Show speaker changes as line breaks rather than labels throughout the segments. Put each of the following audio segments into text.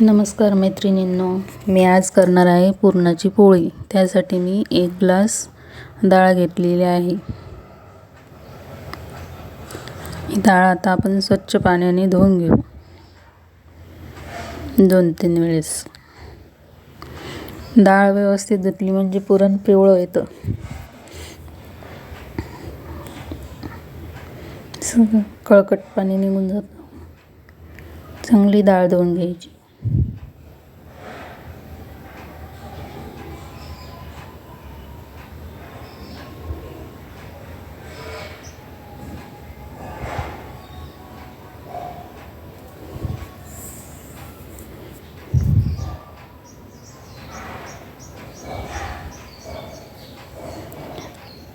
नमस्कार मैत्रिणींनो मी आज करणार आहे पुरणाची पोळी. त्यासाठी मी एक ग्लास डाळ घेतलेली आहे. ही डाळ आता आपण स्वच्छ पाण्याने धुवून घेऊ. दोन तीन वेळेस. डाळ व्यवस्थित धुतली म्हणजे पुरण पिवळं येतं. सगळं कळकट पाणी निघून जातं. चांगली डाळ धुवून घ्यायची.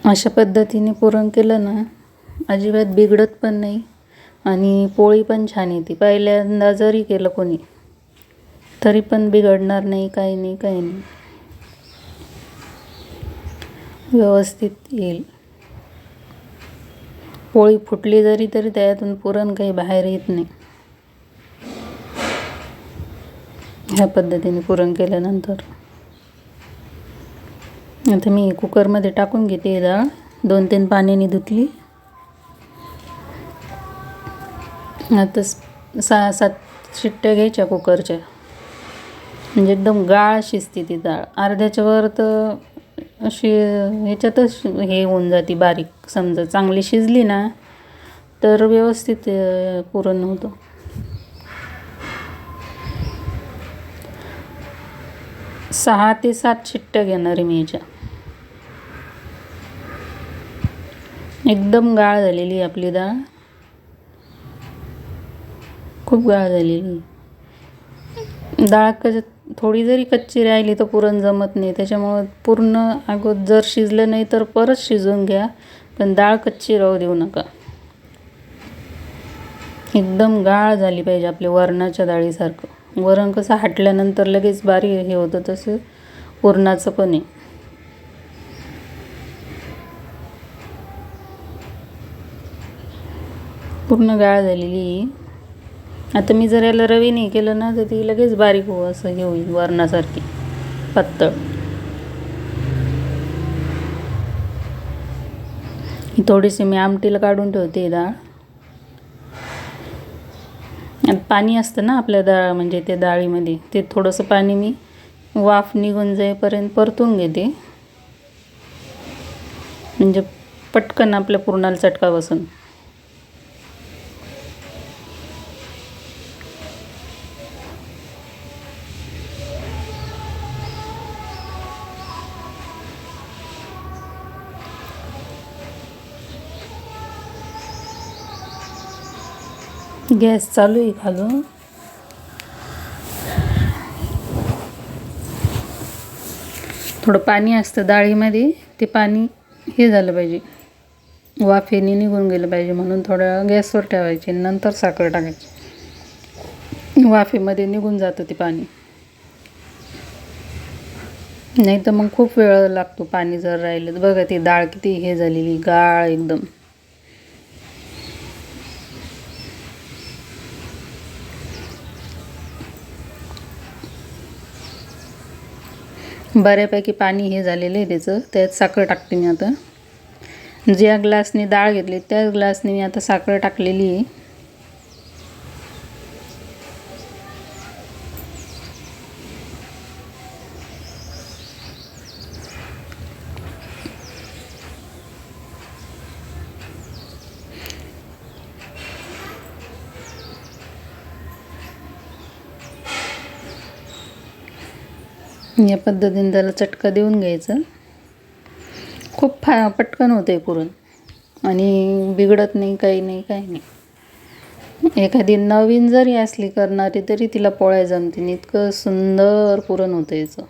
अशा पद्धतीने पुरण केलं ना अजिबात बिघडत पण नाही आणि पोळी पण छान येते. पहिल्यांदा जरी केलं कोणी तरी पण बिघडणार नाही काही नाही काही नाही. व्यवस्थित येईल. पोळी फुटली जरी तरी त्यातून पुरण काही बाहेर येत नाही. ह्या पद्धतीने पुरण केल्यानंतर. आता मी कुकरमध्ये टाकून घेते डाळ दोन तीन पाण्याने धुतली. आता सहा सात शिट्ट्या घ्यायच्या कुकरच्या. म्हणजे एकदम गाळ शिजते ती डाळ. अर्ध्याच्या वर तर अशी ह्याच्यातच हे होऊन जाते बारीक. समजा चांगली शिजली ना तर व्यवस्थित पुरण होतं. सहा ते सात शिट्ट्या घेणार आहे मी याच्या. एकदम गाळ झालेली आपली डाळ खूप गाळ झालेली. डाळ कच थोडी जरी कच्ची राहिली तर पुरण जमत नाही. त्याच्यामुळं पूर्ण अगोदर जर शिजलं नाही तर परत शिजवून घ्या. पण डाळ कच्ची राहू देऊ नका. एकदम गाळ झाली पाहिजे आपल्या वरणाच्या डाळीसारखं. वरण कसं हाटल्यानंतर लगेच बारीक हे होतं तसं. पुरणाचं पण आहे. पूर्ण गाळ झालेली आता मी जर याला रवी नाही केलं ना तर ती लगेच बारीक हो असं हे होईल वरणासारखी. पातळ ही थोडीशी मी आमटीला काढून ठेवते डाळ. पाणी असतं ना आपल्या डाळ म्हणजे त्या डाळीमध्ये ते थोडंसं पाणी मी वाफ निघून जाईपर्यंत परतून घेते. म्हणजे पटकन आपल्या पूर्णाला चटका बसून. गॅस चालू आहे खालून थोडं पाणी असतं डाळीमध्ये ते पाणी हे झालं पाहिजे. वाफेने निघून गेलं पाहिजे म्हणून थोडं गॅसवर ठेवायचे नंतर साखर टाकायची. वाफेमध्ये निघून जातं ते पाणी. नाही तर मग खूप वेळ लागतो पाणी जर राहिलं. तर बघा ती डाळ किती हे झालेली गाळ एकदम. बऱ्यापैकी पाणी हे झालेलं आहे त्याचं. त्यात साखर टाकते मी आता. ज्या ग्लासने डाळ घेतली त्या ग्लासने मी आता साखर टाकलेली आहे. या पद्धतीने त्याला चटका देऊन घ्यायचं. खूप फा पटकन होते पुरण. आणि बिघडत नाही काही नाही काही नाही. एखादी नवीन जरी असली करणारी तरी तिला पोळ्या जमते इतकं सुंदर पुरण होतं याचं.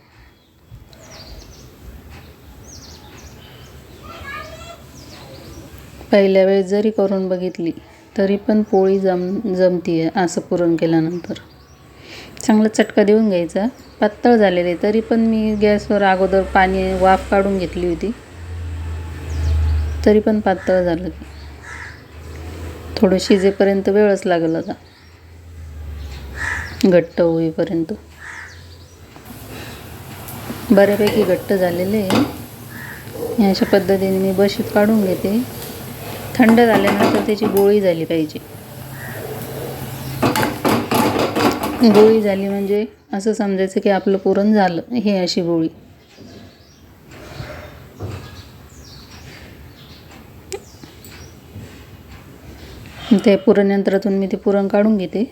पहिल्या वेळेस जरी करून बघितली तरी पण पोळी जम जमती आहे असं पुरण केल्यानंतर. चांगला चटका देऊन घ्यायचा. पातळ झालेले तरी पण मी गॅसवर अगोदर पाणी वाफ काढून घेतली होती. तरी पण पातळ झालं की थोडं शिजेपर्यंत वेळच लागला आता. घट्ट होईपर्यंत. बऱ्यापैकी घट्ट झालेले आहे. अशा पद्धतीने मी बशीत काढून घेते. थंड झाल्यानंतर त्याची गोळी झाली पाहिजे. गोळी झाली म्हणजे असं समजायचं की आपलं पुरण झालं हे अशी गोळी ते पुरण यंत्रातून मी ते पुरण काढून घेते.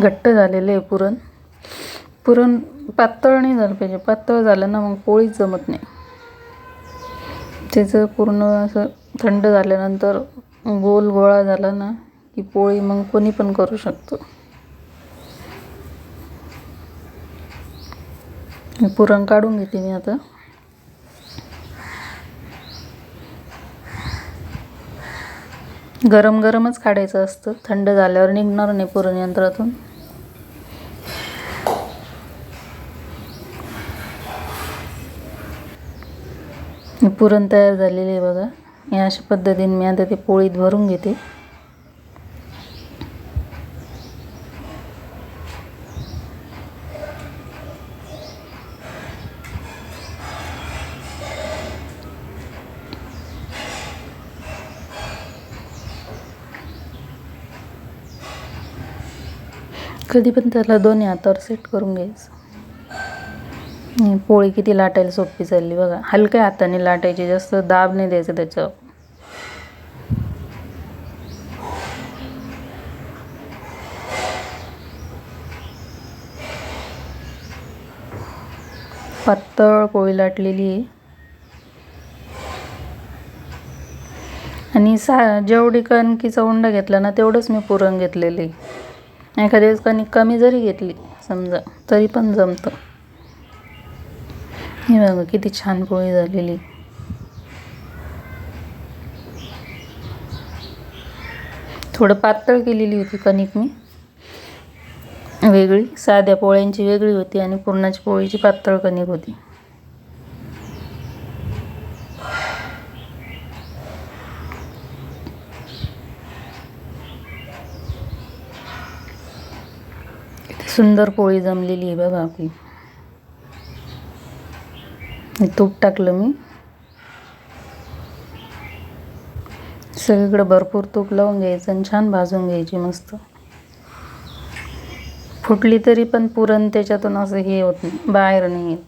घट्ट झालेलं आहे पुरण. पुरण पातळ नाही झालं पाहिजे. पातळ झालं ना मग पोळीच जमत नाही. त्याचं पूर्ण असं थंड झाल्यानंतर गोल गोळा झाला ना की पोळी मग कोणी पण करू शकतो. पुरण काढून घेते मी आता. गरम गरमच काढायचं असतं. थंड झाल्यावर निघणार नाही पुरण यंत्रातून. पुरण तयार झालेले आहे बघा. या अशा पद्धतीने मी आता ते पोळीत भरून घेते. कधी पण त्याला दोन्ही हातावर सेट करून घ्यायचं. आणि पोळी किती लाटायला सोपी चालली बघा. हलक्या हाताने लाटायची जास्त दाब नाही द्यायचा त्याच्यावर. पातळ पोळी लाटलेली आहे. आणि सा जेवढी कणकीचा उंडा घेतला ना तेवढंच मी पुरण घेतलेली एखाद्या वेळेस कणिक कमी जरी घेतली समजा तरी पण जमतं. हे बघा किती छान पोळी झालेली. थोडं पातळ केलेली होती कणिक मी. वेगळी साध्या पोळ्यांची वेगळी होती आणि पुरणाची पोळीची पातळ कणिक होती. सुंदर पोळी जमलेली आहे बघा आपली. तूप टाकलं मी. सगळीकडं भरपूर तूप लावून घ्यायचं आणि छान भाजून घ्यायची मस्त. फुटली तरी पण पुरण त्याच्यातून असं हे होत नाही बाहेर नाही येत.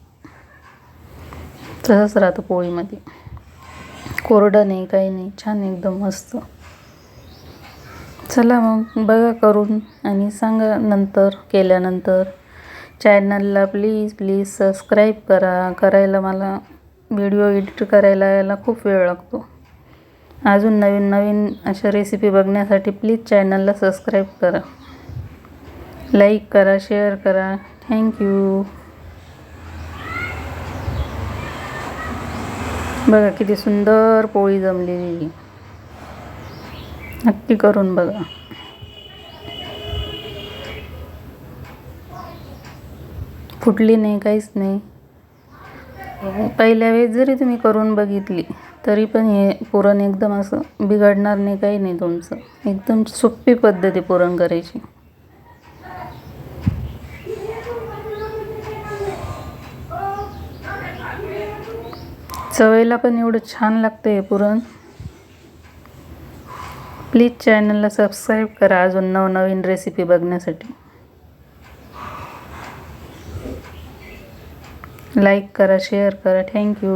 तसंच राहतं पोळीमध्ये. कोरडं नाही काही नाही छान एकदम मस्त. चला मग बघा करून आणि सांगा नंतर केल्यानंतर. चॅनलला प्लीज प्लीज सबस्क्राईब करा. करायला मला व्हिडिओ एडिट करायला यायला खूप वेळ लागतो. अजून नवीन नवीन अशा रेसिपी बघण्यासाठी प्लीज चॅनलला सबस्क्राईब करा. लाईक करा शेअर करा. थँक्यू बघा किती सुंदर पोळी जमलेली. नक्की करून बघा. फुटली नाही काहीच नाही. पहिल्या वेळेस जरी तुम्ही करून बघितली तरी पण हे पुरण एकदम असं बिघडणार नाही काही नाही तुमचं. एकदम सोपी पद्धत आहे पुरण करायची. चवेला पण एवढं छान लागतं हे पुरण. प्लीज चॅनलला सबस्क्राईब करा अजून नवनवीन रेसिपी बघण्यासाठी. लाईक करा शेअर करा. थँक्यू